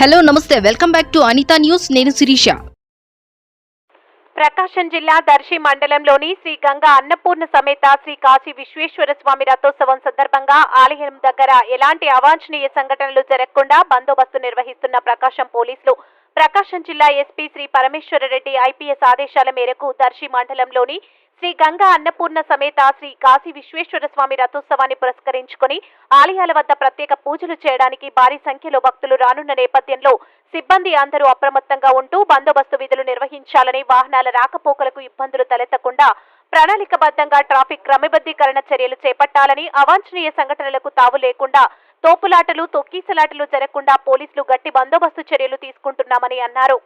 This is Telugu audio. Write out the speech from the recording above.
హలో నమస్తే. Welcome back to Anitha news. నేను శిరీష. ప్రకాశం జిల్లా దర్శి మండలంలోని శ్రీ గంగా అన్నపూర్ణ సమేత శ్రీ కాశీ విశ్వేశ్వర స్వామి రథోత్సవం సందర్భంగా ఆలయం దగ్గర ఎలాంటి అవాంఛనీయ సంఘటనలు జరగకుండా బందోబస్తు నిర్వహిస్తున్న ప్రకాశం పోలీసులు ప్రకాశం జిల్లా ఎస్పీ శ్రీ పరమేశ్వరరెడ్డి ఐపీఎస్ ఆదేశాల మేరకు దర్శి మండలంలోని శ్రీ గంగా అన్నపూర్ణ సమేత శ్రీ కాశీ విశ్వేశ్వర స్వామి రథోత్సవాన్ని పురస్కరించుకుని ఆలయాల వద్ద ప్రత్యేక పూజలు చేయడానికి భారీ సంఖ్యలో భక్తులు రానున్న నేపథ్యంలో సిబ్బంది అందరూ అప్రమత్తంగా ఉంటూ బందోబస్తు విధులు నిర్వహించాలని వాహనాల రాకపోకలకు ఇబ్బందులు తలెత్తకుండా ప్రణాళికబద్ధంగా ట్రాఫిక్ క్రమబద్ధీకరణ చర్యలు చేపట్టాలని అవాంఛనీయ సంఘటనలకు తావు లేకుండా తోపులాటలు తొక్కీసలాటలు జరగకుండా పోలీసులు గట్టి బందోబస్తు చర్యలు తీసుకుంటున్నామని అన్నారు.